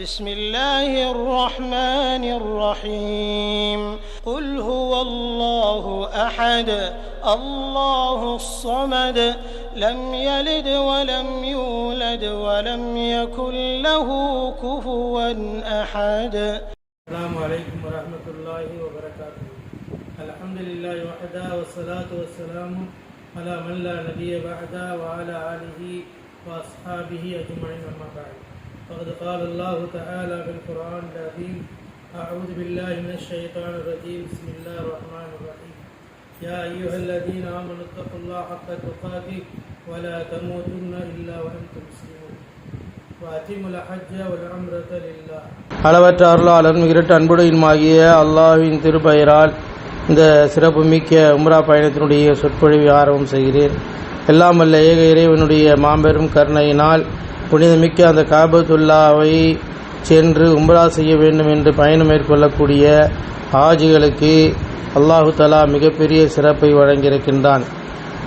بسم الله الرحمن الرحيم. قل هو الله أحد الله الصمد لم يلد ولم يولد ولم يكن له كفوا أحد. السلام عليكم ورحمة الله وبركاته. الحمد لله وحده والصلاة والسلام على من لا نبي بعده وعلى آله وأصحابه أجمعين أما بعد. فقد قال الله تعالى في القرآن العظيم أعوذ بالله من الشيطان الرجيم بسم الله الرحمن الرحيم يا أيها الذين آمنوا اتقوا الله حق تقاته ولا تموتن إلا وأنتم مسلمون وأتموا الحج والعمرة لله அளவற்ற அருளாளன் இரட்டு அன்புடையுமாகிய அல்லாஹ்வின் திருப்பெயரால் இந்த சிறப்புமிக்க உம்ரா பயணத்தினுடைய சொற்பொழிவை ஆரம்பம் செய்கிறேன் எல்லாம் வல்ல ஏக இறைவனுடைய மாபெரும் கருணையினால் புனிதமிக்க அந்த காபத்துல்லாவை சென்று உம்ரா செய்ய வேண்டும் என்று பயணம் மேற்கொள்ளக்கூடிய ஆஜிகளுக்கு அல்லாஹு தலா மிகப்பெரிய சிறப்பை வழங்கியிருக்கின்றான்.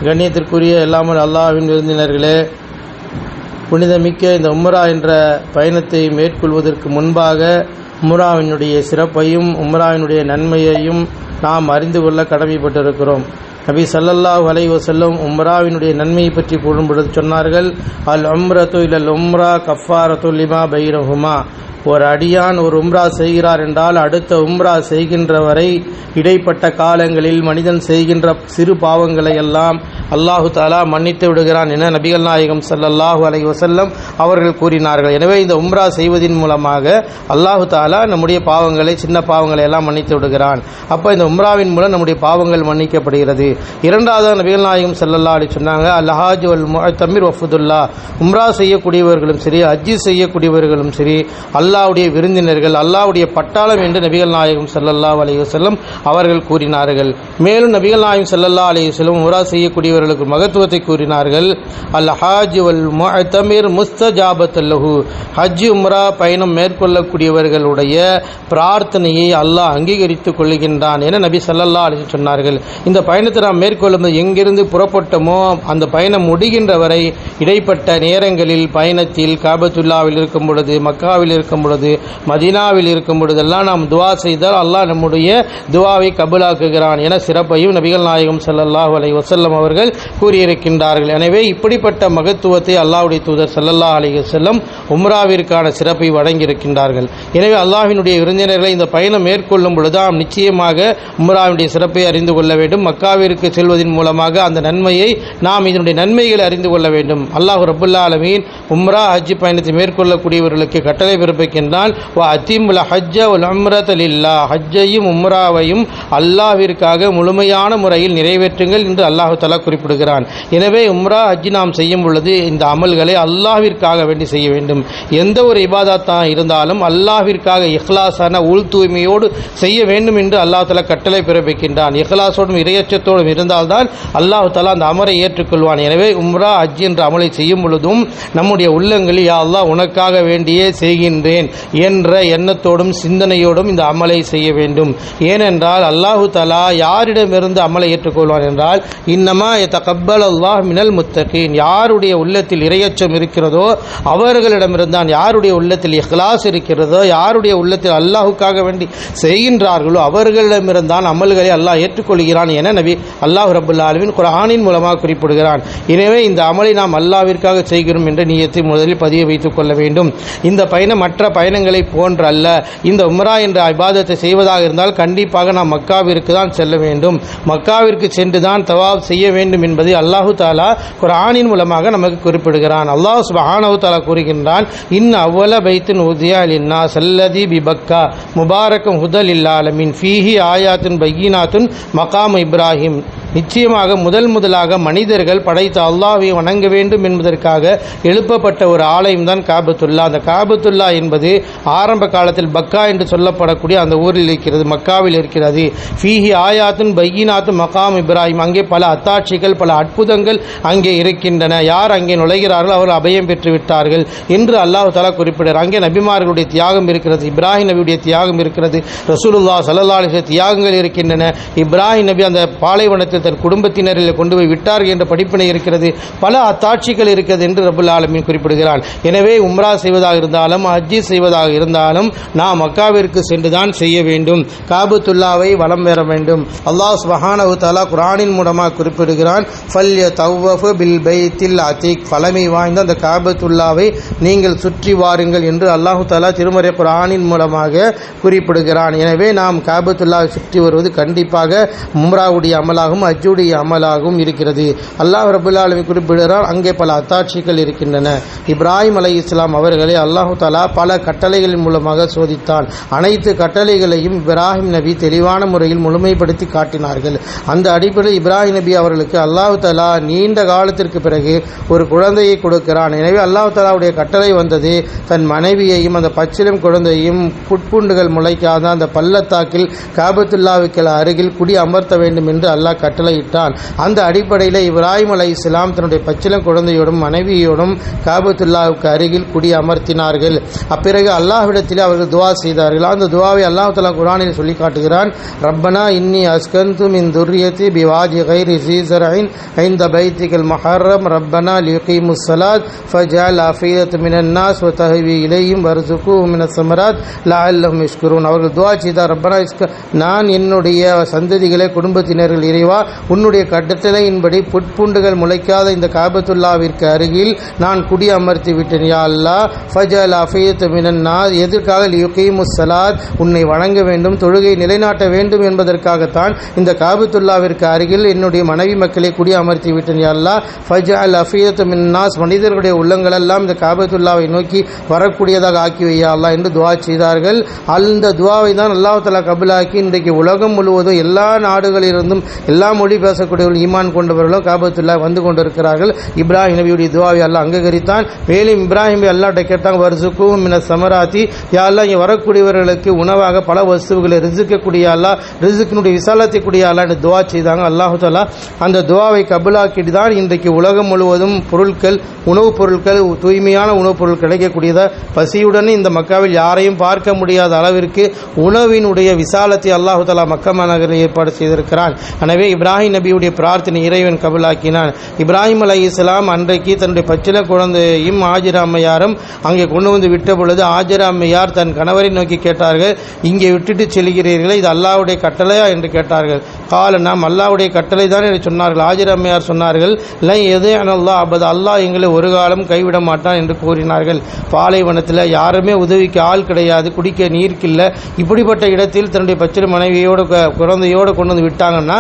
கண்ணியத்திற்குரிய எல்லாமல் அல்லாஹ்வின் விருந்தினர்களே புனிதமிக்க இந்த உம்ரா என்ற பயணத்தை மேற்கொள்வதற்கு முன்பாக உம்ராவினுடைய சிறப்பையும் உம்ராவினுடைய நன்மையையும் நாம் அறிந்து கொள்ள கடமைப்பட்டிருக்கிறோம். நபி சல்லல்லாஹ் அலைவ செல்லும் உம்ராவினுடைய நன்மையை பற்றி கூறும்பொழுது சொன்னார்கள் அல் உம்ரத்து இல்லல் உம்ரா கஃபாரத்து லிமா பைரஹுமா ஒரு அடியான் ஒரு உம்ரா செய்கிறார் என்றால் அடுத்த உம்ரா செய்கின்ற வரை இடைப்பட்ட காலங்களில் மனிதன் செய்கின்ற சிறு பாவங்களை எல்லாம் அல்லாஹு தாலா மன்னித்து விடுகிறான் என நபிகள் நாயகம் ஸல்லல்லாஹு அலை வசல்லம் அவர்கள் கூறினார்கள். எனவே இந்த உம்ரா செய்வதின் மூலமாக அல்லாஹு தாலா நம்முடைய பாவங்களை சின்ன பாவங்களை எல்லாம் மன்னித்து விடுகிறான். அப்போ இந்த உம்ராவின் மூலம் நம்முடைய பாவங்கள் மன்னிக்கப்படுகிறது. இரண்டாவது நபிகள் நாயகம் ஸல்லல்லாஹு அலி சொன்னாங்க அல்ஹாஜ் வல் தமிர் வஃபுதுல்லா உம்ரா செய்யக்கூடியவர்களும் சரி அஜி செய்யக்கூடியவர்களும் சரி அல்லாவுடைய விருந்தினர்கள் அல்லாஹ்வுடைய பட்டாளம் என்று நபிகள் நாயகம் செல்லல்லா அலைய செல்லம் அவர்கள் கூறினார்கள். மேலும் நபிகள் நாயகம் செல்லல்லா அலைய செல்லும் உரா செய்யக்கூடியவர்களுக்கு மகத்துவத்தை கூறினார்கள். அல் ஹாஜ் வல் முஅத்தமிர் முஸ்தஜாபத்தல்லஹு ஹஜ் உம்ரா பயணம் மேற்கொள்ளக்கூடியவர்களுடைய பிரார்த்தனையை அல்லாஹ் அங்கீகரித்துக் கொள்கின்றான் என நபி சல்லல்லா அலைஹி சொன்னார்கள். இந்த பயணத்தை நாம் மேற்கொள்ளும்போது எங்கிருந்து புறப்பட்டோமோ அந்த பயணம் முடிகின்ற வரை இடைப்பட்ட நேரங்களில் பயணத்தில் காபத்துல்லாவில் இருக்கும் பொழுது மக்காவில் இருக்கும் பொழுது மதீனாவில் இருக்கும் பொழுதெல்லாம் நாம் துவா செய்தால் அல்லாஹ் நம்முடைய துவாவை கபுலாக்குகிறான் என சிறப்பையும் நபிகள் நாயகம் ஸல்லல்லாஹு அலைஹி வசல்லம் அவர்கள் கூறியிருக்கின்றார்கள். எனவே இப்படிப்பட்ட மகத்துவத்தை அல்லாஹுடைய தூதர் சல்லல்லா அலி வசல்லம் உம்ராவிற்கான சிறப்பை வழங்கியிருக்கின்றார்கள். எனவே அல்லாஹினுடைய விருந்தினர்களை இந்த பயணம் மேற்கொள்ளும் பொழுது நாம் நிச்சயமாக உம்ராவினுடைய சிறப்பை அறிந்து கொள்ள வேண்டும். மக்காவிற்கு செல்வதன் மூலமாக அந்த நன்மையை நாம் இதனுடைய நன்மைகளை அறிந்து கொள்ள வேண்டும். அல்லாஹ் ரபுல்லா அலமீன் உம்ரா ஹஜ் பயணத்தை மேற்கொள்ளக்கூடியவர்களுக்கு கட்டளை பிறப்பை இருக்கின்றான் அத்தீமுல் ஹஜ்ஜ உல் உம்ரத ஹஜ்ஜையும் உம்ராவையும் அல்லாவிற்காக முழுமையான முறையில் நிறைவேற்றுங்கள் என்று அல்லாஹு தலா குறிப்பிடுகிறான். எனவே உம்ரா ஹஜ் நாம் செய்யும் பொழுது இந்த அமல்களை அல்லாவிற்காக வேண்டி செய்ய வேண்டும். எந்த ஒரு இபாதத்தான் இருந்தாலும் அல்லாவிற்காக இஹ்லாஸான உள் தூய்மையோடு செய்ய வேண்டும் என்று அல்லாஹ் தலா கட்டளை பிறப்பிக்கின்றான். இஹ்லாஸோடும் இரையச்சத்தோடும் இருந்தால்தான் அல்லாஹ் தலா அந்த அமரை ஏற்றுக்கொள்வான். எனவே உம்ரா ஹஜ் என்ற அமலை செய்யும் பொழுதும் நம்முடைய உள்ளங்களில் யா அல்லாஹ் உனக்காக வேண்டியே செய்கின்றேன். செய்கிறேன் என்ற எண்ணத்தோடும் சிந்தனையோடும் இந்த அமலை செய்ய வேண்டும். ஏனென்றால் அல்லாஹு தலா யாரிடமிருந்து அமலை ஏற்றுக்கொள்வான் என்றால் இன்னமா தகப்பல் அல்லாஹ் மினல் முத்தகீன். யாருடைய உள்ளத்தில் இரையச்சம் இருக்கிறதோ அவர்களிடமிருந்தான் யாருடைய உள்ளத்தில் இஹ்லாஸ் இருக்கிறதோ யாருடைய உள்ளத்தில் அல்லாஹுக்காக வேண்டி செய்கின்றார்களோ அவர்களிடமிருந்தான் அமல்களை அல்லாஹ் ஏற்றுக்கொள்கிறான் என நபி அல்லாஹ் ரபுல்லா அலமின் குரானின் மூலமாக குறிப்பிடுகிறான். எனவே இந்த அமலை நாம் அல்லாவிற்காக செய்கிறோம் என்ற நீயத்தை முதலில் பதிய வைத்துக் கொள்ள வேண்டும். இந்த பயணம் மற்ற பயணங்களை போன்ற அல்ல இந்த உம்ரா என்ற அபாதத்தை செய்வதாக இருந்தால் கண்டிப்பாக நாம் மக்காவிற்கு தான் செல்ல வேண்டும். மக்காவிற்கு சென்று தான் தவாப் செய்ய வேண்டும் என்பதை அல்லாஹு தாலா குரானின் மூலமாக நமக்கு குறிப்பிடுகிறான். அல்லாஹ் சுபஹானவு தாலா கூறுகின்றான் இன் அவ்வல பைத்தின் உதியா லின்னா சல்லதி பிபக்கா முபாரக்கம் ஹுதல் இல்லாலமின் ஃபீஹி ஆயாத்துன் பையினாத்துன் மகாம் இப்ராஹிம். நிச்சயமாக முதல் முதலாக மனிதர்கள் படைத்த அல்லாவை வணங்க வேண்டும் என்பதற்காக எழுப்பப்பட்ட ஒரு ஆலயம் தான் காபத்துல்லா. அந்த காபத்துல்லா என்பது ஆரம்ப காலத்தில் பக்கா என்று சொல்லப்படக்கூடிய அந்த ஊரில் இருக்கிறது மக்காவில் இருக்கிறது. ஃபீஹி ஆயாத்துன் பையினாத்துன் மகாம் இப்ராஹிம். அங்கே பல அத்தாட்சிகள் பல அற்புதங்கள் அங்கே இருக்கின்றன. யார் அங்கே நுழைகிறார்கள் அவர்கள் அபயம் பெற்று விட்டார்கள் என்று அல்லாஹ் தலா குறிப்பிடுகிறார். அங்கே நபிமார்களுடைய தியாகம் இருக்கிறது இப்ராஹிம் நபியுடைய தியாகம் இருக்கிறது ரசூலுல்லா சல்லா தியாகங்கள் இருக்கின்றன. இப்ராஹிம் நபி அந்த பாலைவனத்தில் இருக்கிறது தன் குடும்பத்தினரில் கொண்டு போய் விட்டார் என்ற படிப்பினை இருக்கிறது. பல அத்தாட்சிகள் இருக்கிறது என்று ரபுல் ஆலமின் குறிப்பிடுகிறான். எனவே உம்ரா செய்வதாக இருந்தாலும் ஹஜ்ஜி செய்வதாக இருந்தாலும் நாம் மக்காவிற்கு சென்றுதான் செய்ய வேண்டும். காபத்துல்லாவை வலம் பெற வேண்டும். அல்லாஹ் சுபஹானஹு தலா குரானின் மூலமாக குறிப்பிடுகிறான் ஃபல்ய தவ்வஃபு பில் பைத்தில் அதீக் பழமை வாய்ந்த அந்த காபத்துல்லாவை நீங்கள் சுற்றி வாருங்கள் என்று அல்லாஹு தாலா திருமறை குரானின் மூலமாக குறிப்பிடுகிறான். எனவே நாம் காபத்துல்லாவை சுற்றி வருவது கண்டிப்பாக உம்ராவுடைய அமலாகும் ஹஜ்ஜுடைய அமலாகவும் இருக்கிறது. அல்லாஹ் ரபுல்லாலுமே குறிப்பிடுகிறார் அங்கே பல அத்தாட்சிகள் இருக்கின்றன. இப்ராஹிம் அலை இஸ்லாம் அவர்களை அல்லாஹு தலா பல கட்டளைகளின் மூலமாக சோதித்தான். அனைத்து கட்டளைகளையும் இப்ராஹிம் நபி தெளிவான முறையில் முழுமைப்படுத்தி காட்டினார்கள். அந்த அடிப்படையில் இப்ராஹிம் நபி அவர்களுக்கு அல்லாஹு தலா நீண்ட காலத்திற்கு பிறகு ஒரு குழந்தையை கொடுக்கிறான். எனவே அல்லாஹு தலாவுடைய கட்டளை வந்தது தன் மனைவியையும் அந்த பச்சிலம் குழந்தையும் புட்புண்டுகள் முளைக்காத அந்த பள்ளத்தாக்கில் காபத்துல்லாவுக்கு அருகில் குடி அமர்த்த வேண்டும் என்று அல்லாஹ் கட்டளையிட்டான் அந்த அடிப்படையில் இப்ராஹிம் அலை இஸ்லாம் தன்னுடைய பச்சிலம் குழந்தையோடும் மனைவியோடும் காபத்துல்லாவுக்கு அருகில் குடி அமர்த்தினார்கள். அப்பிறகு அல்லாஹ்விடத்தில் அவர்கள் துவா செய்தார்கள். அந்த துவாவை அல்லாஹ் தலா குரானில் சொல்லி காட்டுகிறான். ரப்பனா இன்னி அஸ்கந்து மின் துர்ரியத்தி பிவாஜி கைரி சீசரைன் ஐந்த பைத்திகள் மஹர்ரம். ரப்பனா லியுகீமு முசலாத் ஃபஜால் அஃபீதத் மினன்னாஸ் வ தஹவி இலையும் வர்சுகு மின சமராத் லஅல்லஹும் இஷ்குரூன் அவர்கள் துவா செய்தார். ரப்பனா இஸ்க நான் என்னுடைய சந்ததிகளை குடும்பத்தினர்கள் இறைவா உன்னுடைய கட்டளையின்படி புட்புண்டுகள் முளைக்காத இந்த காபத்துல்லாவிற்கு அருகில் நான் குடி அமர்த்தி விட்டேன். யா அல்லாஹ் ஃபஜல் அஃபீதத் மினன்னா நாஸ் எதற்காக லியுகீமு ஸலாத்? உன்னை வணங்க வேண்டும் தொழுகை நிலைநாட்ட வேண்டும் என்பதற்காகத்தான் இந்த காபத்துல்லாவிற்கு அருகில் என்னுடைய மனைவி மக்களை குடி அமர்த்தி விட்டேன். யா அல்லாஹ் அல் அஃபீதத் மின்னாஸ் மனிதர்களுடைய உள்ளங்களெல்லாம் இந்த காபத்துல்லாவை நோக்கி வரக்கூடியதாக ஆக்கி வையா அல்லா என்று துவா செய்தார்கள். அந்த துவாவை தான் அல்லாஹ் தலா கபிலாக்கி இன்றைக்கு உலகம் முழுவதும் எல்லா நாடுகளிலிருந்தும் எல்லா மொழி பேசக்கூடியவர்கள் ஈமான் கொண்டவர்களும் காபத்துல்லா வந்து கொண்டிருக்கிறார்கள். இப்ராஹிம் நபியுடைய துவாவை அல்லாஹ் அங்கீகரித்தான். மேலும் இப்ராஹிம் அல்லாட்ட கேட்டாங்க வருசுக்கும் மின சமராத்தி. யாரெல்லாம் இங்கே வரக்கூடியவர்களுக்கு உணவாக பல வஸ்துக்களை ரிசுக்கக்கூடிய அல்லா ரிசுக்கினுடைய விசாலத்தை கூடிய அல்லான்னு துவா செய்தாங்க. அல்லாஹு தாலா அந்த துவாவை கபுலாக்கிட்டு தான் இன்றைக்கு உலகம் முழுவதும் பொருட்கள் உணவுப் பொருட்கள் தூய்மையான உணவுப் பொருள் கிடைக்கக்கூடியதாக பசியுடன் இந்த மக்காவில் யாரையும் பார்க்க முடியாத அளவிற்கு உணவினுடைய விசாலத்தை அல்லாஹு தாலா மக்கா மாநகரில் ஏற்பாடு செய்திருக்கிறான். எனவே இப்ராஹிம் நபியுடைய பிரார்த்தனை இறைவன் கபலாக்கினான். இப்ராஹிம் அலி இஸ்லாம் அன்றைக்கு தன்னுடைய பச்சில குழந்தையையும் ஆஜிராமையாரும் அங்கே கொண்டு வந்து விட்ட பொழுது ஆஜிராமையார் அம்மையார் தன் கணவரை நோக்கி கேட்டார்கள் இங்கே விட்டுட்டு செல்கிறீர்களே இது அல்லாவுடைய கட்டளையா? என்று கேட்டார்கள். கால நாம் அல்லாவுடைய கட்டளை தான் என்று சொன்னார்கள். ஆஜிராமையார் அம்மையார் சொன்னார்கள் இல்லை எதே அனல்லா அப்பது அல்லாஹ் எங்களை ஒரு காலம் கைவிட மாட்டான் என்று கூறினார்கள். பாலைவனத்தில் யாருமே உதவிக்கு ஆள் கிடையாது குடிக்க நீர்க்கில்லை. இப்படிப்பட்ட இடத்தில் தன்னுடைய பச்சை மனைவியோடு குழந்தையோடு கொண்டு வந்து விட்டாங்கன்னா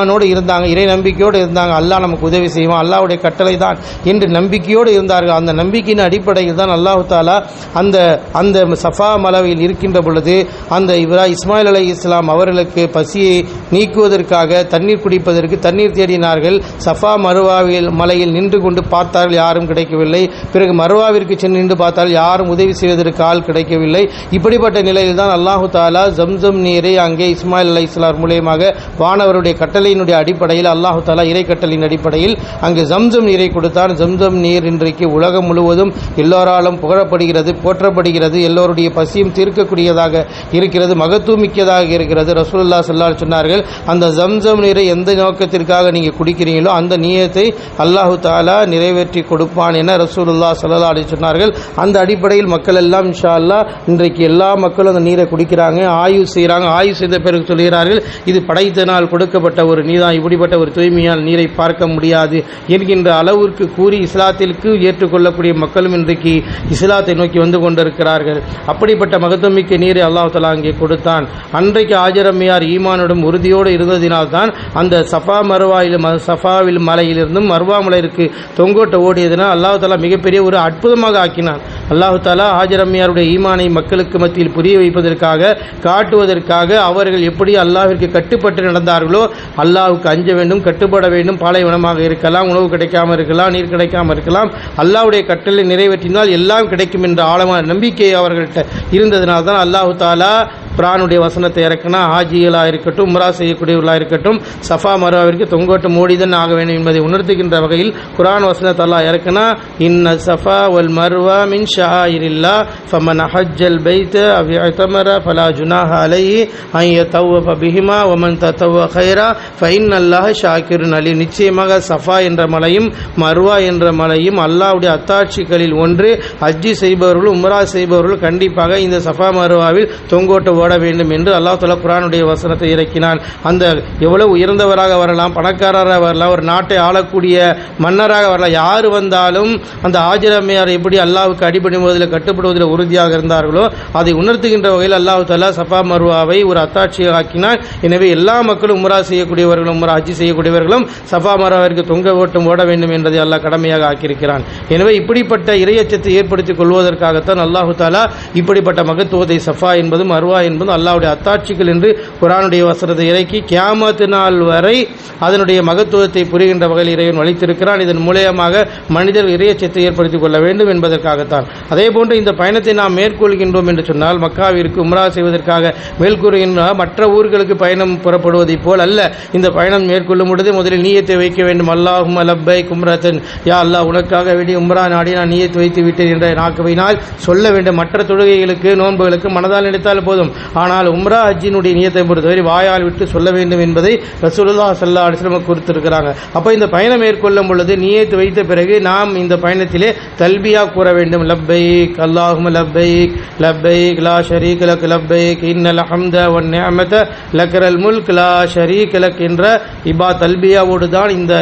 ஈமானோடு இருந்தாங்க இறை நம்பிக்கையோடு இருந்தாங்க. அல்லாஹ் நமக்கு உதவி செய்வான். அல்லாவுடைய கட்டளை தான் என்று நம்பிக்கையோடு இருந்தார்கள். அந்த நம்பிக்கையின் அடிப்படையில் தான் அல்லாஹு தாலா அந்த அந்த சஃபா மலவையில் இருக்கின்ற பொழுது அந்த இவரா இஸ்மாயில் அலி இஸ்லாம் அவர்களுக்கு பசியை நீக்குவதற்காக தண்ணீர் குடிப்பதற்கு தண்ணீர் தேடினார்கள். சஃபா மருவாவில் மலையில் நின்று கொண்டு பார்த்தார்கள். யாரும் கிடைக்கவில்லை. பிறகு மருவாவிற்கு சென்று நின்று பார்த்தால் யாரும் உதவி செய்வதற்கு ஆள் கிடைக்கவில்லை. இப்படிப்பட்ட நிலையில் தான் அல்லாஹு தாலா ஜம்சம் நீரை அங்கே இஸ்மாயில் அலி இஸ்லாம் மூலியமாக வானவருடைய கட்டளையினுடைய அடிப்படையில் அல்லாஹு தாலா இறை கட்டளையின் அடிப்படையில் அங்கு ஜம்சம் நீரை கொடுத்தான். ஜம்சம் நீர் இன்றைக்கு உலகம் முழுவதும் எல்லோராலும் புகழப்படுகிறது போற்றப்படுகிறது. எல்லோருடைய பசியும் தீர்க்கக்கூடியதாக இருக்கிறது மகத்துவமிக்கதாக இருக்கிறது. ரசூல்லா ஸல்லல்லாஹு சொன்னார்கள் அந்த ஜம்சம் நீரை எந்த நோக்கத்திற்காக நீங்கள் குடிக்கிறீங்களோ அந்த நீயத்தை அல்லாஹு தாலா நிறைவேற்றி கொடுப்பான் என ரசூலுல்லா ஸல்லல்லாஹு அலைஹி சொன்னார்கள். அந்த அடிப்படையில் மக்கள் எல்லாம் இன்ஷா அல்லா இன்றைக்கு எல்லா மக்களும் அந்த நீரை குடிக்கிறாங்க ஆய்வு செய்கிறாங்க ஆய்வு செய்த பிறகு சொல்கிறார்கள் இது படைத்தனால் கொடுக்கப்பட்ட ஒரு நீதான் இப்படிப்பட்ட ஒரு தூய்மையால் நீரை பார்க்க முடியாது என்கின்ற அளவிற்கு கூறி இஸ்லாத்திற்கு ஏற்றுக்கொள்ளக்கூடிய மக்களும் இன்றைக்கு இஸ்லாத்தை நோக்கி வந்து கொண்டிருக்கிறார்கள். அப்படிப்பட்ட மகத்துவமிக்க நீரை அல்லாஹலா தலா அங்கே கொடுத்தான். அன்றைக்கு ஆஜரம்மையார் ஈமானுடன் உறுதியோடு இருந்ததினால்தான் அந்த சஃபா மருவாயில் சஃபாவில் மலையிலிருந்தும் மருவா மலையிற்கு தொங்கோட்டை ஓடியதினால் அல்லாஹாலா மிகப்பெரிய ஒரு அற்புதமாக ஆக்கினான். அல்லாஹு தாலா ஆஜரம்மையாருடைய ஈமானை மக்களுக்கு மத்தியில் புரிய வைப்பதற்காக காட்டுவதற்காக அவர்கள் எப்படி அல்லாஹிற்கு கட்டுப்பட்டு நடந்தார்களோ அல்லாவுக்கு அஞ்ச வேண்டும் கட்டுப்பட வேண்டும் பாலைவனமாக இருக்கலாம் உணவு கிடைக்காம இருக்கலாம் நீர் கிடைக்காம இருக்கலாம். அல்லாவுடைய கட்டளை நிறைவேற்றினால் எல்லாம் கிடைக்கும் என்ற ஆழமான நம்பிக்கை அவர்கள்ட்ட இருந்ததினால் தான் அல்லாஹு தாலா குரானுடைய வசனத்தை இறக்குனா ஆஜிகளாக இருக்கட்டும் உம்ரா செய்யக்கூடியவர்களாக இருக்கட்டும் சஃபா மருவாவிற்கு தொங்கோட்டு மூடிதன் ஆக வேண்டும் என்பதை உணர்த்துகின்ற வகையில் குரான் வசனத்தை அல்லாஹ் இறக்கினா இன்ன சஃபா வல் மர்வா மின் ஷாயிரில்லா ஃபமன் அஹஜல் பைத் அவ் இஅ்தமர ஃபலா ஜுனாஹ அலைஹி ஐய தவ்வ பிஹிமா ஒமன் தத்தவ ஹைரா ஃபைன் அல்லாஹ் ஷாக்கிருன் அலி நிச்சயமாக சஃபா என்ற மலையும் மர்வா என்ற மலையும் அல்லாவுடைய அத்தாட்சிகளில் ஒன்று ஹஜ்ஜி செய்பவர்கள் உம்ரா செய்பவர்கள் கண்டிப்பாக இந்த சஃபா மர்வாவில் தொங்கோட்டு ஓட வேண்டும் என்று அல்லாஹ் தலா குரானுடைய வசனத்தை இறக்கினான். அந்த எவ்வளவு உயர்ந்தவராக வரலாம் பணக்காரராக வரலாம் ஒரு நாட்டை ஆளக்கூடிய மன்னராக வரலாம். யார் வந்தாலும் அந்த ஆஜிரமையார் எப்படி அல்லாவுக்கு அடிபடுவதில் கட்டுப்படுவதில் உறுதியாக இருந்தார்களோ அதை உணர்த்துகின்ற வகையில் அல்லாஹ் தலா சஃபா மர்வாவை ஒரு அத்தாட்சியாக ஆக்கினான் எனவே எல்லா மக்களும் உமரா செய்யக்கூடியவர்களும் உமரா ஹஜ்ஜி செய்யக்கூடியவர்களும் சஃபா மர்வாவிற்கு தொங்க ஓட்டம் ஓட வேண்டும் என்பதை அல்லாஹ் கடமையாக ஆக்கியிருக்கிறான். எனவே இப்படிப்பட்ட இரையச்சத்தை ஏற்படுத்திக் கொள்வதற்காகத்தான் அல்லாஹு தாலா இப்படிப்பட்ட மகத்துவத்தை சஃபா என்பதும் அருவா என்பதும் அல்லாவுடைய அத்தாட்சிகள் என்று குரானுடைய வசனத்தை இறக்கி கியாமத்து நாள் வரை அதனுடைய மகத்துவத்தை புரிகின்ற வகையில் இறைவன் வலித்திருக்கிறான் இதன் மூலியமாக மனிதர் இரையச்சத்தை ஏற்படுத்திக் கொள்ள வேண்டும் என்பதற்காகத்தான். அதே போன்று இந்த பயணத்தை நாம் மேற்கொள்கின்றோம் என்று சொன்னால் மக்காவிற்கு உம்ரா செய்வதற்காக மேற்கூறுகின்ற மற்ற ஊர்களுக்கு பயணம் புறப்படுவதைப் போல் அல்ல. இந்த பயணம் மேற்கொள்ளும் பொழுது முதலில் நீயத்தை வைக்க வேண்டும். அல்லாஹும் அலப்பை கும்ரத்தன் யா அல்லாஹ் உனக்காக வேண்டிய உம்ரா நாடி நான் நீயத்தை வைத்து விட்டேன் என்ற நாக்கவினால் சொல்ல வேண்டும். மற்ற தொழுகைகளுக்கு நோன்புகளுக்கு மனதால் நினைத்தால் போதும். ஆனால் உம்ரா அஜினுடைய நியத்தை பொறுத்தவரை வாயால் விட்டு சொல்ல வேண்டும் என்பதை ரசூலுல்லா சல்லா அலிஸ்லம குறித்திருக்கிறாங்க. அப்போ இந்த பயணம் மேற்கொள்ளும் பொழுது நியத்து வைத்த பிறகு நாம் இந்த பயணத்திலே தல்பியா கூற வேண்டும். லப்பைக் அல்லாஹும் லப்பைக் லப்பைக் லா ஷரீக் லக் லப்பைக் இன்னல் அஹம்த ஒன் நியமத லக்ரல் முல்க் லா ஷரீக் லக் என்ற இபா தல்பியாவோடு தான் இந்த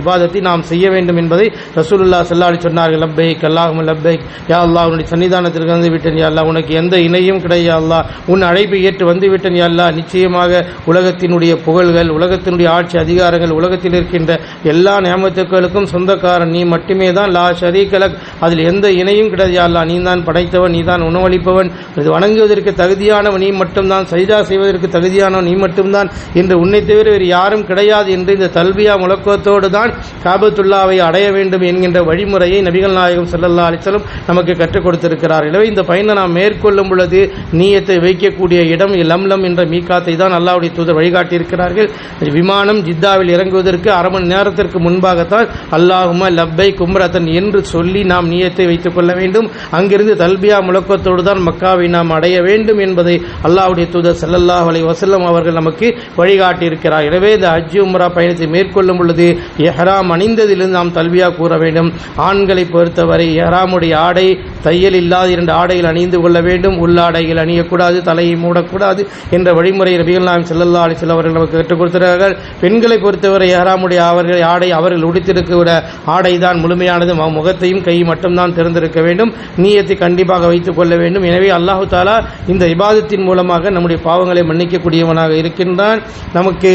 இபாதத்தை நாம் செய்ய வேண்டும் என்பதை ரசூலுல்லா சல்லாடி சொன்னார்கள். லப்பைக் அல்லாஹும் லப்பைக். யா அல்லாஹ் உன்னுடைய சன்னிதானத்திற்கு வந்து விட்டேன். யா அல்லாஹ் உனக்கு எந்த இணையும் கிடையாது. அல்லாஹ் உன் அழைப்பை ஏற்று வந்துவிட்டன் அல்லா நிச்சயமாக உலகத்தினுடைய புகழ்கள் உலகத்தினுடைய ஆட்சி அதிகாரங்கள் உலகத்தில் இருக்கின்ற எல்லா நியமத்துக்களுக்கும் சொந்தக்காரன். நீ மட்டுமே தான் லா ஷரீகலக் அதில் எந்த இணையும் கிடையாது அல்லா நீ தான் படைத்தவன் நீ தான் உணவளிப்பவன். இது வணங்குவதற்கு தகுதியானவன் நீ மட்டும்தான். சைதா செய்வதற்கு தகுதியானவன் நீ மட்டும்தான். என்று உன்னை தவிர வேறு யாரும் கிடையாது என்று இந்த தல்பியா முழக்கத்தோடு தான் காபத்துல்லாவை அடைய வேண்டும் என்கின்ற வழிமுறையை நபிகள் நாயகம் செல்லல்லா அலைஹி நமக்கு கற்றுக் கொடுத்திருக்கிறார் எனவே இந்த பயனை நாம் மேற்கொள்ளும் பொழுது நீயத்தை வைக்கக்கூடிய இடம் லம்லம் என்ற மீகாத்தை தான் அல்லாவுடைய தூதர் வழிகாட்டியிருக்கிறார்கள். விமானம் ஜித்தாவில் இறங்குவதற்கு அரை மணி நேரத்திற்கு முன்பாகத்தான் அல்லாஹுமா லப்பை கும்ரத்தன் என்று சொல்லி நாம் நீயத்தை வைத்துக் கொள்ள வேண்டும். அங்கிருந்து தல்பியா முழக்கத்தோடு தான் மக்காவை நாம் அடைய வேண்டும் என்பதை அல்லாவுடைய தூதர் செல்லல்லாஹ் அலை வசல்லம் அவர்கள் நமக்கு வழிகாட்டியிருக்கிறார். எனவே இந்த ஹஜ் உம்ரா பயணத்தை மேற்கொள்ளும் பொழுது எஹராம் அணிந்ததிலிருந்து நாம் தல்பியா கூற வேண்டும். ஆண்களை பொறுத்தவரை எஹராமுடைய ஆடை தையல் இல்லாத இரண்டு ஆடைகள் அணிந்து கொள்ள வேண்டும். உள்ளாடைகள் அணியக்கூடாது தலையை மூடக்கூடாது என்ற வழிமுறை நபிகள் நாம் செல்லல்லா அலி செல்லவர்கள் நமக்கு கற்றுக் கொடுத்திருக்கிறார்கள். பெண்களை பொறுத்தவரை ஏறாமுடைய அவர்கள் ஆடை அவர்கள் உடுத்திருக்கிற ஆடை தான் முழுமையானது முகத்தையும் கை மட்டும்தான் திறந்திருக்க வேண்டும். நீயத்தை கண்டிப்பாக வைத்துக் கொள்ள வேண்டும். எனவே அல்லாஹு தாலா இந்த இபாதத்தின் மூலமாக நம்முடைய பாவங்களை மன்னிக்கக்கூடியவனாக இருக்கின்றான். நமக்கு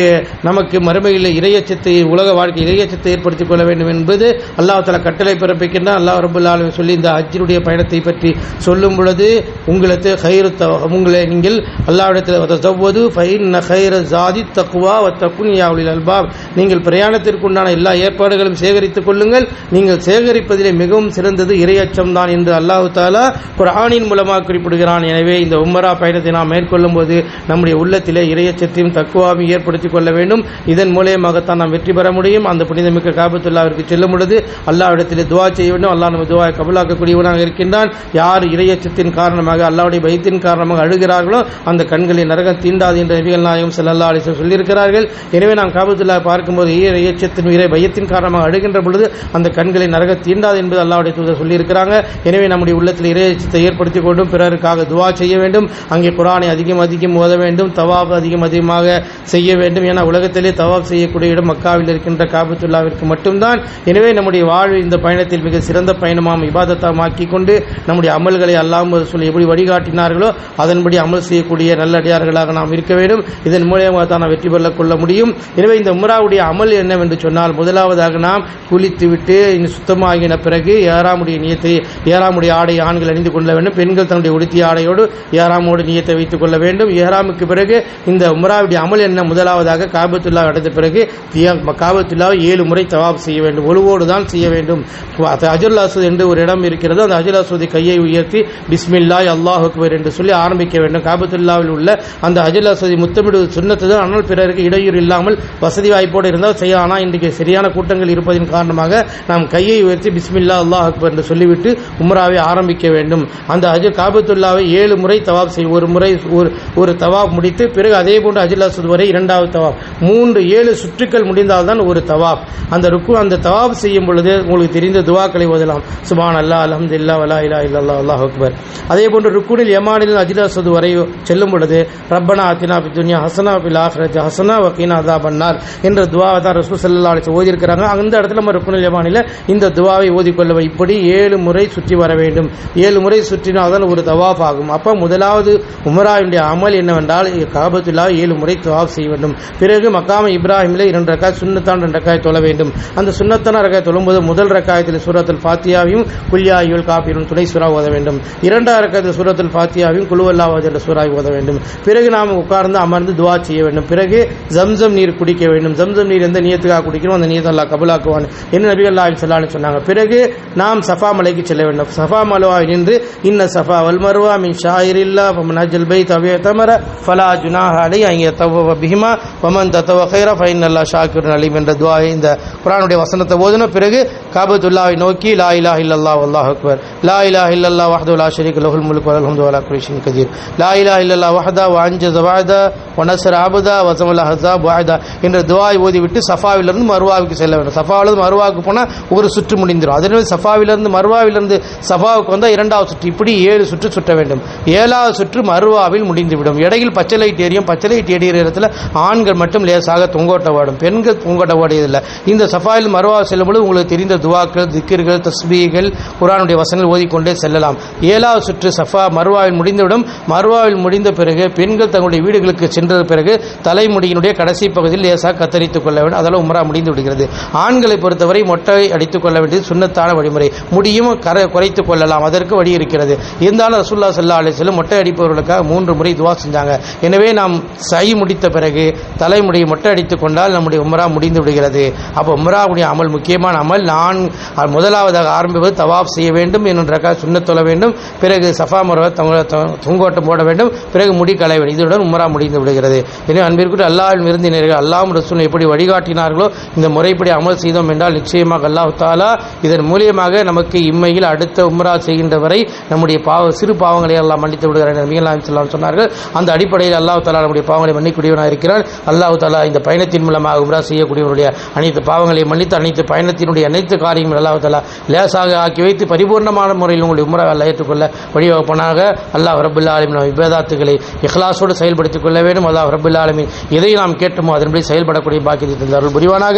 நமக்கு மறுமையில் இறையச்சத்தை உலக வாழ்க்கை இறையச்சத்தை ஏற்படுத்திக் கொள்ள வேண்டும் என்பது அல்லாஹ் தாலா கட்டளை பிறப்பிக்கின்றான். அல்லாஹ் ரபுல்லாலும் சொல்லி இந்த அஜினுடைய பயன் பயணத்தை பற்றி சொல்லும் பொழுது உங்களுக்கு ஹைரு த உங்களை நீங்கள் அல்லாவிடத்தில் தவ்வது ஃபைன் ஹைர ஜாதி தக்குவா வத்தக்குன் யாவுலில் அல்பாப். நீங்கள் பிரயாணத்திற்குண்டான எல்லா ஏற்பாடுகளும் சேகரித்துக் கொள்ளுங்கள். நீங்கள் சேகரிப்பதிலே மிகவும் சிறந்தது இரையச்சம் தான் என்று அல்லாஹு தாலா ஆணின் மூலமாக குறிப்பிடுகிறான். எனவே இந்த உம்மரா பயணத்தை நாம் மேற்கொள்ளும் போது நம்முடைய உள்ளத்திலே இரையச்சத்தையும் தக்குவாவையும் ஏற்படுத்திக் கொள்ள வேண்டும். இதன் மூலியமாகத்தான் நாம் வெற்றி பெற முடியும். அந்த புனிதமிக்க காபத்துல்லாவிற்கு செல்லும் பொழுது அல்லாவிடத்திலே துவா செய்ய வேண்டும். அல்லா நம்ம துவாவை கபலாக்கக்கூடியவனாக இருக்கின்றான். யார் இரையச்சத்தின் காரணமாக அல்லாவுடைய பயத்தின் காரணமாக அழுகிறார்களோ அந்த கண்களை நரகம் தீண்டாது என்ற நபிகள் நாயகம் செல்லல்லா அலிசம் சொல்லியிருக்கிறார்கள். எனவே நாம் காபத்துல்லா பார்க்கும்போது இரையச்சத்தின் இறை பயத்தின் காரணமாக அழுகின்ற பொழுது அந்த கண்களை நரக தீண்டாது என்பது அல்லாவுடைய தூதர் சொல்லியிருக்கிறாங்க. எனவே நம்முடைய உள்ளத்தில் இறையச்சத்தை ஏற்படுத்திக் கொண்டும் பிறருக்காக துவா செய்ய வேண்டும். அங்கே குரானை அதிகம் அதிகம் ஓத வேண்டும். தவாப் அதிகம் அதிகமாக செய்ய வேண்டும். ஏன்னா உலகத்திலே தவாப் செய்யக்கூடிய இடம் மக்காவில் இருக்கின்ற காபத்துல்லாவிற்கு மட்டும்தான். எனவே நம்முடைய வாழ்வு இந்த பயணத்தில் மிக சிறந்த பயணமாம். இபாதத்தாமாக்கி கொண்டு நம்முடைய அமல்களை அல்லாமல் சொல்லி எப்படி வழிகாட்டினார்களோ அதன்படி அமல் செய்யக்கூடிய நல்லடியார்களாக நாம் இருக்க வேண்டும். இதன் மூலியமாக தான் நாம் வெற்றி பெற கொள்ள முடியும். எனவே இந்த உம்ராவுடைய அமல் என்னவென்று சொன்னால் முதலாவதாக நாம் குளித்துவிட்டு இன்னும் சுத்தமாகின பிறகு ஏறாமுடைய நியத்தை ஏறாமுடைய ஆடை ஆண்கள் அணிந்து கொள்ள வேண்டும். பெண்கள் தன்னுடைய உடுத்திய ஆடையோடு ஏறாமோடு நியத்தை வைத்துக் கொள்ள வேண்டும். ஏறாமுக்கு பிறகு இந்த உம்ராவுடைய அமல் என்ன? முதலாவதாக காபத்துல்லா அடைந்த பிறகு காபத்துல்லா காபத்துல்லாவை ஏழு முறை தவாப் செய்ய வேண்டும். ஒழுவோடு தான் செய்ய வேண்டும். அஜுல் அசத் என்று ஒரு இடம் இருக்கிறது. அந்த அஜுல் சுதி கையை உயர்த்தி பிஸ்மில்லாய் அல்லாஹ் அக்பர் என்று சொல்லி ஆரம்பிக்க வேண்டும். காபத்துல்லாவில் உள்ள அந்த ஹஜல் அசதி முத்தமிடுவது சுண்ணத்து தான் ஆனால் பிறருக்கு இடையூறு இல்லாமல் வசதி வாய்ப்போடு இருந்தால் செய்ய ஆனால் இன்றைக்கு சரியான கூட்டங்கள் இருப்பதின் காரணமாக நாம் கையை உயர்த்தி பிஸ்மில்லா அல்லாஹ் அக்பர் என்று சொல்லிவிட்டு உம்ராவை ஆரம்பிக்க வேண்டும். அந்த ஹஜ் காபத்துல்லாவை ஏழு முறை தவாப் செய்யும் ஒரு முறை ஒரு ஒரு தவாப் முடித்து பிறகு அதே போன்று ஹஜில் அசத் வரை இரண்டாவது தவாப். மூன்று ஏழு சுற்றுக்கள் முடிந்தால்தான் ஒரு தவாப். அந்த ருக்கு அந்த தவாப் செய்யும் பொழுது உங்களுக்கு தெரிந்த துவாக்களை ஓதலாம். சுபான் அல்லா அலமதுல்லா அல்லா இலா இல்லல்லா அல்லாஹ் அக்பர் அதே போன்று ருக்குனில் யமானில் அஜிலாசது வரை செல்லும் பொழுது ரப்பனா அத்தினா பி துன்யா ஹசனா பில் ஆஹ்ரத் ஹசனா வக்கீனா அதா பண்ணார் என்ற துவாவை தான் ரசூ சல்லா அலிஸ் ஓதியிருக்கிறாங்க. அந்த இடத்துல நம்ம ருக்குனில் யமானில் இந்த துவாவை ஓதிக்கொள்ள இப்படி ஏழு முறை சுற்றி வர வேண்டும். ஏழு முறை சுற்றினால்தான் ஒரு தவாஃப் ஆகும். அப்போ முதலாவது உமராவினுடைய அமல் என்னவென்றால் காபத்துல்லா ஏழு முறை தவாஃப் செய்ய வேண்டும். பிறகு மக்காம இப்ராஹிமில் இரண்டு ரக்காய் சுண்ணத்தான் ரெண்டு ரக்காய் தொழ வேண்டும். அந்த சுண்ணத்தான ரக்காய் தொழும்போது முதல் ரக்காயத்தில் சூரத்தில் ஃபாத்தியாவையும் குல்யாயுல் காப்பீரும் துணை சூறா ஓத வேண்டும். இரண்டாக ரக்காயத்தில் சூரத்தில் ஃபாத்தியாவையும் குழுவல்லாவது என்ற சூறாவை ஓத வேண்டும். பிறகு நாம் உட்கார்ந்து அமர்ந்து துவா செய்ய வேண்டும். பிறகு ஜம்சம் நீர் குடிக்க வேண்டும். ஜம்சம் நீர் எந்த நியத்துக்காக குடிக்கிறோம் அந்த நீயத்தை அல்லாஹ் கபுலாக்குவான் என்ன நபிகள் அல்லாஹ் சொல்லான்னு சொன்னாங்க. பிறகு நாம் சஃபா மலைக்கு செல்ல வேண்டும். சஃபா மலவாய் நின்று இன்ன சஃபா வல் மருவா மின் ஷாயிரில்லா ஃபமன் அஜல் பை தவிய தமர ஃபலா ஜுனாஹ அலை அங்கே தவ பிஹிமா பமன் தத்தவ ஹைரா ஃபைன் அல்லா ஷாக்கிர் அலிம் என்ற துவா இந்த குரானுடைய வசனத்தை ஓதின பிறகு காபத்துல்லாவை நோக்கி லா இலா இல்லல்லா அல்லாஹ் அக்பர். லா இலாஹ இல்லல்லாஹ் வஹ்து லா ஷரீக லஹுல் முல்கு வல் வலா குல்லி கதீர் லா இலா இல்லல்லா வஹ்தா வ அன்ஜஸ வஅதா வ நஸர அபதா வ ஸமல ஹஸாப் வஅதா என்ற துஆவை ஓதிவிட்டு சஃபாவிலிருந்து மர்வாவுக்கு செல்ல வேண்டும். சஃபாவிலிருந்து மர்வாவுக்கு போனால் ஒரு சுற்று முடிந்துடும் அதே சஃபாவிலிருந்து மர்வாவிலிருந்து சஃபாவுக்கு வந்தால் இரண்டாவது சுற்று. இப்படி ஏழு சுற்று சுற்ற வேண்டும். ஏழாவது சுற்று மர்வாவில் முடிந்துவிடும். இடையில் பச்சை லைட் எரியும் பச்சை லைட் எரியிற இடத்துல ஆண்கள் மட்டும் லேசாக தொங்கோட்டவாடும் பெண்கள் தொங்கோட்ட ஓடியதில்லை. இந்த சஃபாவில் மர்வா செல்லும்போது உங்களுக்கு தெரிந்த துவாக்கள் திக்கிர்கள் தஸ்பீகள் குரானுடைய வசனங்கள் ஓதிக்கொண்டே செல்லலாம். ஏழாவது சுற்று சஃபா மர்வாவில் முடிந்துவிடும். மர்வாவில் முடிந்த பிறகு பெண்கள் தங்களுடைய வீடுகளுக்கு சென்ற பிறகு தலைமுடியினுடைய கடைசி பகுதியில் லேசாக கத்தரித்துக் கொள்ள வேண்டும். அதெல்லாம் உமரா முடிந்து விடுகிறது. ஆண்களை பொறுத்தவரை மொட்டை அடித்துக் கொள்ள வேண்டியது சுண்ணத்தான வழிமுறை. முடியும் கரை குறைத்துக் கொள்ளலாம். அதற்கு வழி இருக்கிறது. இருந்தாலும் ரசுல்லா சல்லா அலிஸ்லம் மொட்டை அடிப்பவர்களுக்காக மூன்று முறை துவா செஞ்சாங்க. எனவே நாம் சை முடித்த பிறகு தலைமுடியை மொட்டை அடித்துக் கொண்டால் நம்முடைய உமரா முடிந்து விடுகிறது. அப்போ உமராவுடைய அமல் முக்கியமான அமல். நான் முதலாவதாக ஆரம்பிப்பது தவாப் செய்ய வேண்டும். என்ற சுண்ணத் தொழ வேண்டும். பிறகு சஃபா மரவை தொங்கோட்டம் போட வேண்டும். பிறகு முடி களைய வேண்டும். இதனுடன் உமரா முடிந்து விடுகிறது. எனவே அன்பிற்குரிய அல்லாஹ் விருந்தினர்கள் அல்லாஹ் ரசூல் எப்படி வழிகாட்டினார்களோ இந்த முறைப்படி அமல் செய்தோம் என்றால் நிச்சயமாக அல்லாஹ் தாலா இதன் மூலியமாக நமக்கு இம்மையில் அடுத்த உம்ரா செய்கின்ற வரை நம்முடைய பாவ சிறு பாவங்களை எல்லாம் மன்னித்து விடுகிறார் நபிகளாம் செல்லாம் சொன்னார்கள். அந்த அடிப்படையில் அல்லாஹ் தாலா நம்முடைய பாவங்களை மன்னிக்கூடியவனாக இருக்கிறார் அல்லாஹ் தாலா இந்த பயணத்தின் மூலமாக உம்ரா செய்யக்கூடியவருடைய அனைத்து பாவங்களை மன்னித்து அனைத்து பயணத்தினுடைய அனைத்து காரியங்கள் அல்லாஹ் தாலா லேசாக ஆக்கி வைத்து பரிபூர்ணமான முறையில் உங்களுடைய உம்ரா அல்ல ஏற்றுக்கொள்ள வழிவகுப்பனாக. அல்லாஹ் ரபுல்லா ஆலமின் விபேதாத்துகளை இஹ்லாசோடு செயல்படுத்திக் கொள்ள வேண்டும். அல்லாஹ் ரபுல்லா ஆலமின் எதை நாம் கேட்டோமோ அதன்படி செயல்படக்கூடிய பாக்கியத்தை தந்தார்கள் புரிவானாக.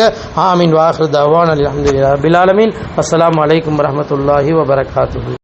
ஆமீன். வாஹர் தவான் அலி அஹமதுல்லா ரபுல் ஆலமின். அஸ்லாம் வலைக்கம் வரமத்துல்லாஹி வபரகாத்து